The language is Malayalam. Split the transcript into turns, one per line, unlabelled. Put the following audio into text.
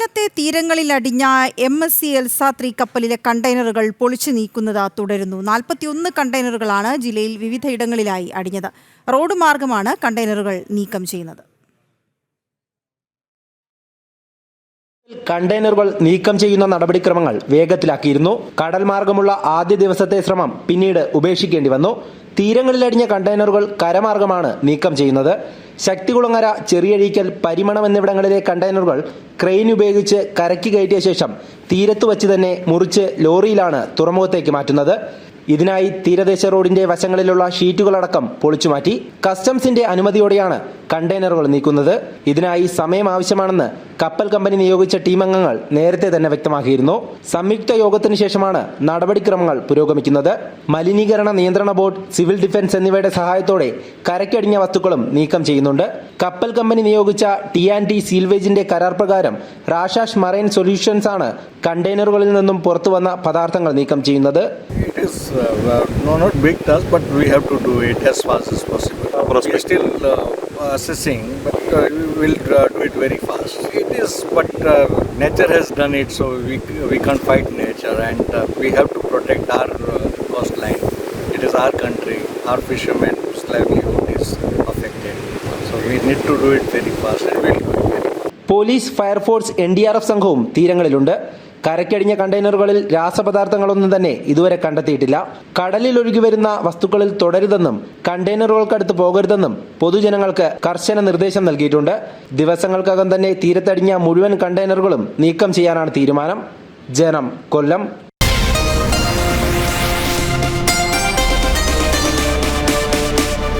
കൊല്ലത്തെ തീരങ്ങളിൽ അടിഞ്ഞ M S C Elsa three കപ്പലിലെ കണ്ടെയ്നറുകൾ പൊളിച്ചു നീക്കുന്നത് തുടരുന്നു. നാൽപ്പത്തിയൊന്ന് കണ്ടെയ്നറുകളാണ് ജില്ലയിൽ വിവിധയിടങ്ങളിലായി അടിഞ്ഞത്. റോഡ് മാർഗമാണ് കണ്ടെയ്നറുകൾ നീക്കം ചെയ്യുന്നത്.
കണ്ടെയ്നറുകൾ നീക്കം ചെയ്യുന്ന നടപടിക്രമങ്ങൾ വേഗത്തിലാക്കിയിരുന്നു. കടൽ മാർഗമുള്ള ആദ്യ ദിവസത്തെ ശ്രമം പിന്നീട് ഉപേക്ഷിക്കേണ്ടി വന്നു. തീരങ്ങളിലടിഞ്ഞ കണ്ടെയ്നറുകൾ കരമാർഗമാണ് നീക്കം ചെയ്യുന്നത്. ശക്തികുളങ്ങര ചെറിയഴീക്കൽ പരിമണം എന്നിവിടങ്ങളിലെ കണ്ടെയ്നറുകൾ ക്രെയിൻ ഉപയോഗിച്ച് കരയ്ക്ക് കയറ്റിയ ശേഷം തീരത്ത് വച്ച് തന്നെ മുറിച്ച് ലോറിയിലാണ് തുറമുഖത്തേക്ക് മാറ്റുന്നത്. ഇതിനായി തീരദേശ റോഡിന്റെ വശങ്ങളിലുള്ള ഷീറ്റുകളടക്കം പൊളിച്ചുമാറ്റി. കസ്റ്റംസിന്റെ അനുമതിയോടെയാണ് കണ്ടെയ്നറുകൾ നീക്കുന്നത്. ഇതിനായി സമയം ആവശ്യമാണെന്ന് കപ്പൽ കമ്പനി നിയോഗിച്ച ടീം അംഗങ്ങൾ നേരത്തെ തന്നെ വ്യക്തമാക്കിയിരുന്നു. സംയുക്ത യോഗത്തിന് ശേഷമാണ് നടപടിക്രമങ്ങൾ പുരോഗമിക്കുന്നത്. മലിനീകരണ നിയന്ത്രണ ബോർഡ് സിവിൽ ഡിഫൻസ് എന്നിവയുടെ സഹായത്തോടെ കരയ്ക്കടിഞ്ഞ വസ്തുക്കളും നീക്കം ചെയ്യുന്നുണ്ട്. കപ്പൽ കമ്പനി നിയോഗിച്ച ടി ആൻഡ് ടി സീൽവേജിന്റെ കരാർ പ്രകാരം റാഷാഷ് മറൈൻ സൊല്യൂഷൻസ് ആണ് കണ്ടെയ്നറുകളിൽ നിന്നും പുറത്തുവന്ന പദാർത്ഥങ്ങൾ നീക്കം ചെയ്യുന്നത്.
It is uh, uh, no, not big task, but we have to do it as fast as possible. We are still uh, assessing, but uh, will uh, do it very fast. It is, but uh, nature has done it, so we we can't fight nature, and uh, we have to protect our uh, coastline. It is our country, our fishermen's livelihood is affected, so we need to do it very fast, and we'll do it very fast.
Police fire force N D R തീരങ്ങളിലുണ്ട് കരയ്ക്കടിഞ്ഞ കണ്ടെയ്നറുകളിൽ രാസപദാർത്ഥങ്ങളൊന്നും തന്നെ ഇതുവരെ കണ്ടെത്തിയിട്ടില്ല. കടലിൽ ഒഴുകി വരുന്ന വസ്തുക്കളിൽ തുടരുതെന്നും കണ്ടെയ്നറുകൾക്കടുത്ത് പോകരുതെന്നും പൊതുജനങ്ങൾക്ക് കർശന നിർദ്ദേശം നൽകിയിട്ടുണ്ട്. ദിവസങ്ങൾക്കകം തന്നെ തീരത്തടിഞ്ഞ മുഴുവൻ കണ്ടെയ്നറുകളും നീക്കം ചെയ്യാനാണ് തീരുമാനം. ജനം കൊല്ലം.